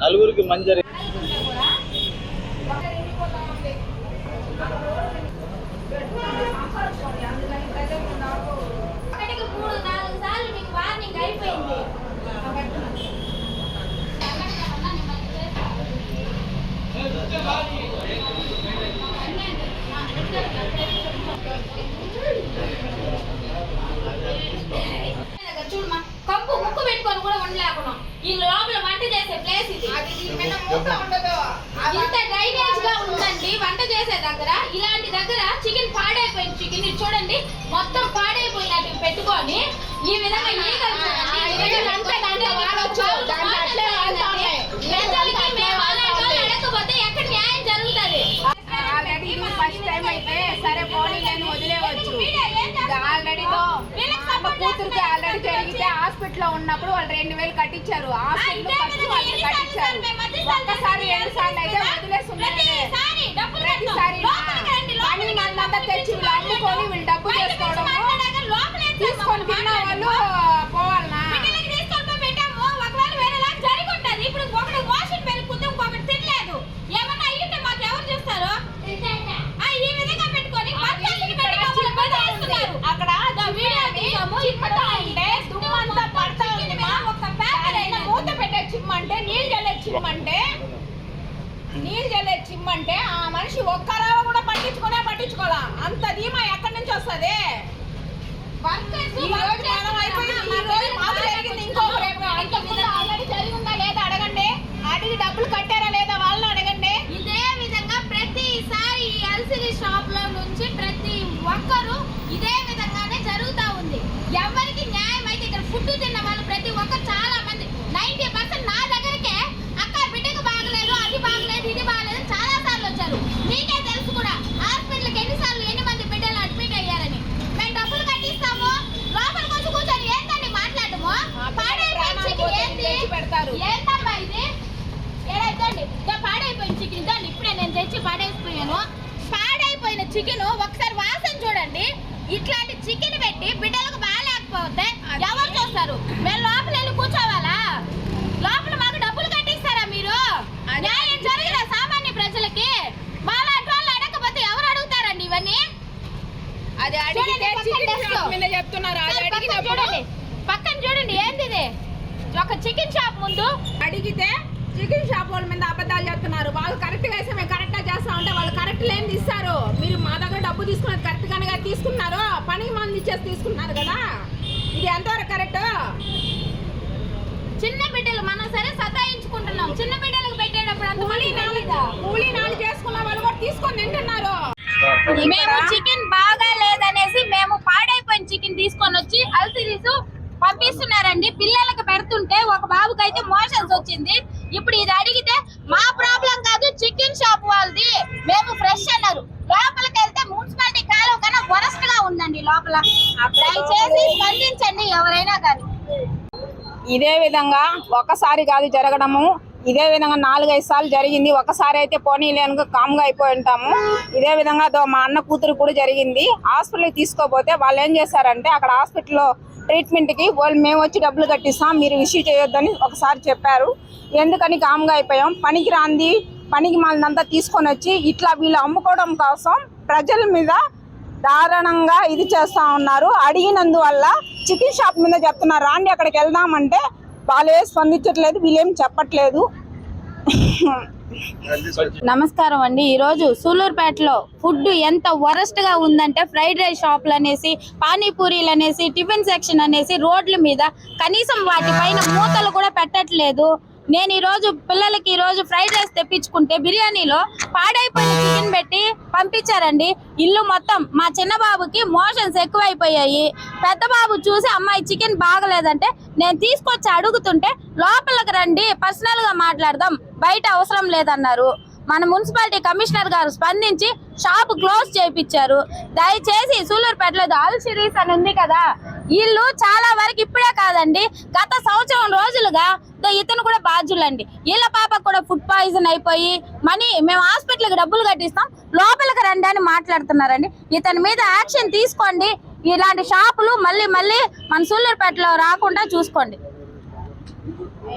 నలుగురికి మంజరి ఒకటికి మూడు నాలుగు సార్లు మీకు వార్నింగ్ అయిపోయింది చూడమ్మా కప్పు ముక్కు పెట్టుకొని కూడా ఉండలేకున్నాం ఈ లోపల వంట చేసే ప్లేస్ ఇది ఇంత డ్రైనేజ్గా ఉందండి వంట చేసే దగ్గర. ఇలాంటి దగ్గర చికెన్ పాడైపోయింది చికెన్. ఇది చూడండి మొత్తం పాడైపోయినట్టు పెట్టుకొని. ఈ విధంగా ఈగలు చూడండి. ఈగలు అంతా దాంట్లో వాడొచ్చు. ప్రజలకి మేము అలాంటి వాళ్ళు అడగకపోతే ఎక్కడ న్యాయం జరుగుతుంది ఆల్రెడీ ఇది ఫస్ట్ టైం అయితే సరే పోనీ నేను వదిలేవచ్చు ఆల్రెడీ అమ్మ కూతురికి ఆల్రెడీ జరిగితే హాస్పిటల్లో ఉన్నప్పుడు వాళ్ళు రెండు వేలు కట్టించారు. కట్టించారు. ఒక్కసారి రెండు సార్లు అయితే వదిలేస్తున్నారు ప్రతిసారి డబ్బులు కట్టడం. ప్రతిసారి లోపలికి రండి, పని లోపలికి మందంతా తెచ్చి వీళ్ళు అమ్ముకొని వీళ్ళు డబ్బు బయటకు వచ్చి చేసుకోవడము మాట్లాడాక లోపలేం తీసుకొని తిన్న వాళ్ళు పోవాలనా బిడ్డలకి తీసుకొని పోయి పెట్టాము ఒకవేళ వేరేలా జరిగి ఉంటది ఇప్పుడు ఒకటి వాషన్ పెరుగుతుంది ఇంకొకటి తినలేదు ఏమన్నా అయ్యింటే మాకు ఎవరు చూస్తారు ఆ, ఈ విధంగా పెట్టుకొని పక్కకి పెట్టి మమ్మల్ని బెదిరిస్తున్నారు. అక్కడ దా వీడియో తీసాము, చిమ్మతా ఉంటే దుమ్మంతా పడతా ఉంది మా. ఒక పేపర్ దానిపైన మూత పెట్టే చిమ్మంటే నీళ్ళు జల్లే చిమ్మంటే నీళ్ళు జల్లే చిమ్మంటే ఆ మనిషి ఒక్క రావ కూడా పట్టించుకునే పట్టించుకోవాలా అంత ధీమా ఎక్కడి నుంచి వస్తది? వర్కర్స్ అయిపోయింది ఈ రోజు మాకు జరిగింది ఇంకొక రేపు అంతకుముందు ఆల్రెడీ జరిగి ఉందా లేదా అడగండి అడిగి డబ్బులు కట్టారా లేదా వాళ్ళని అడగండి ఇదే విధంగా ప్రతిసారి ఈ ఎల్సిడి షాప్లో నుంచి ప్రతి ఒక్కరు ఇదే విధంగానే జరుగుతా ఉంది ఎవరికి న్యాయం అయితే ఇక్కడ ఫుడ్ తిన్న వాళ్ళు ప్రతి ఒక్కరు చాలా మంది నైన్టీ పర్సెంట్ నా దగ్గరకే అక్క బిడ్డకు బాగలేదు అది బాగలేదు ఇది బాగలేదు చాలా సార్లు వచ్చారు మీకే తెలుసు కూడా హాస్పిటల్కి ఎన్నిసార్లు ఎన్ని మంది బిడ్డలు అడ్మిట్ అయ్యారని మేము డబ్బులు కట్టిస్తాము లోపలికి వచ్చి కూర్చొని ఏంటండి మాట్లాడము పాడైపోయిన ప్రాణాలు చికెన్ పోతే ఏంటి తెచ్చి పెడతారు. ఏంటమ్మా ఇది ఏడైతే పాడైపోయిన చికెన్ ఇదండి ఇప్పుడే నేను తెచ్చి పాడైపోయాను పాడైపోయిన చికెన్ ఒకసారి వాసన చూడండి. ఇట్లాంటి చికెన్ పెట్టి బిడ్డలకు బాగాలేకపోతే ఎవరు చూస్తారు? మేము లోపల వెళ్ళి కూర్చోవాలా? లోపల మాకు డబ్బులు కట్టిస్తారా మీరు? న్యాయం జరిగిన సామాన్య ప్రజలకి మాలాంటి వాళ్ళు అడగకపోతే ఎవరు అడుగుతారండి ఇవన్నీ? అది అడిగితే చికెన్. షాప్ మీద చెప్తున్నారు. అది పక్కన అడిగినప్పుడు చూడండి. పక్కన చూడండి ఏంది ఇది? ఒక చికెన్ షాప్ ముందు అడిగితే చికెన్ షాప్ వాళ్ళ మీద అబద్ధాలు చెప్తున్నారు. వాళ్ళు కరెక్ట్గా వేస్తే మేము కరెక్ట్గా చేస్తా ఉంటే వాళ్ళు కరెక్ట్ లేని ఇస్తారు. డబ్బు తీసుకున్నది కరెక్ట్ గానే తీసుకున్నారు. పనికి మంది ఇచ్చేసి తీసుకున్నారు కదా. ఇది ఎంతవరకు కరెక్ట్ చిన్న బిడ్డలు మనం సరే సతాయించుకుంటున్నాం. చిన్న బిడ్డలకు పెట్టేటప్పుడు అంత కూలీ నాలుగు? కూలీ నాలుగు చేసుకున్న వాళ్ళు కూడా తీసుకొని తింటున్నారు. మేము చికెన్ బాగా లేదనేసి మేము పాడైపోయిన చికెన్ తీసుకొని వచ్చి అల్సిరీస్ పంపిస్తున్నారండి. పిల్లలకు పెడుతుంటే ఒక బాబుకి అయితే మోషన్స్ వచ్చింది ఇప్పుడు ఇది అడిగితే మా ప్రాబ్లం కాదు చికెన్ షాప్ వాళ్ళది మేము ఫ్రెష్ అన్నారు లోపలికి వెళ్తే మున్సిపాలిటీ కాలువ కన్నా వరస్ట్గా ఉందండి లోపల దయచేసి స్పందించండి ఎవరైనా కానీ. ఇదే విధంగా ఒకసారి కాదు జరగడము. ఇదే విధంగా నాలుగైదు సార్లు జరిగింది. ఒకసారి అయితే పోనీలేనుగా కామ్గా అయిపోయి ఉంటాము. ఇదే విధంగా మా అన్న కూతురు కూడా జరిగింది. హాస్పిటల్కి తీసుకోపోతే వాళ్ళు ఏం చేశారంటే అక్కడ హాస్పిటల్లో ట్రీట్మెంట్కి వాళ్ళు మేము వచ్చి డబ్బులు కట్టిస్తాం మీరు ఇష్యూ చేయొద్దని ఒకసారి చెప్పారు. ఎందుకని కామ్గా అయిపోయాం? పనికి రాంది పనికి మాలంతా తీసుకొని వచ్చి ఇట్లా వీళ్ళు అమ్ముకోవడం కోసం ప్రజల మీద దారుణంగా ఇది చేస్తా ఉన్నారు. అడిగినందువల్ల చికెన్ షాప్ మీద చెప్తున్నారు రాండి అక్కడికి వెళ్దామంటే వాళ్ళే స్పందించట్లేదు వీళ్ళేం చెప్పట్లేదు. నమస్కారం అండి. ఈరోజు సూలూరుపేటలో ఫుడ్ ఎంత వరస్ట్గా ఉందంటే ఫ్రైడ్ రైస్ షాపులు అనేసి పానీపూరీలు అనేసి టిఫిన్ సెక్షన్ అనేసి రోడ్ల మీద కనీసం వాటి పైన మూతలు కూడా పెట్టట్లేదు. నేను ఈ రోజు పిల్లలకి ఈ రోజు ఫ్రైడ్ రైస్ తెప్పించుకుంటే బిర్యానీలో పాడైపోయిన చికెన్ పెట్టి పంపించారండి. ఇల్లు మొత్తం మా చిన్న బాబుకి మోషన్స్ ఎక్కువైపోయాయి. పెద్ద బాబు చూసి అమ్మాయి చికెన్ బాగలేదంటే నేను తీసుకొచ్చి అడుగుతుంటే లోపలికి రండి పర్సనల్గా మాట్లాడదాం బయట అవసరం లేదన్నారు. మన మున్సిపాలిటీ కమిషనర్ గారు స్పందించి షాప్ క్లోజ్ చేయించారు. దయచేసి సూలూరుపేటలో ఆల్ సిరీస్ అని ఉంది కదా. వీళ్ళు చాలా వరకు ఇప్పుడే కాదండి. గత సంవత్సరం రోజులుగా ఇతను కూడా బాధ్యులండి. వీళ్ళ పాపకు కూడా ఫుడ్ పాయిజన్ అయిపోయి మనీ మేము హాస్పిటల్కి డబ్బులు కట్టిస్తాం లోపలికి రండి అని మాట్లాడుతున్నారండి. ఇతని మీద యాక్షన్ తీసుకోండి. ఇలాంటి షాపులు మళ్ళీ మళ్ళీ మన సూళ్ళూరుపేటలో రాకుండా చూసుకోండి.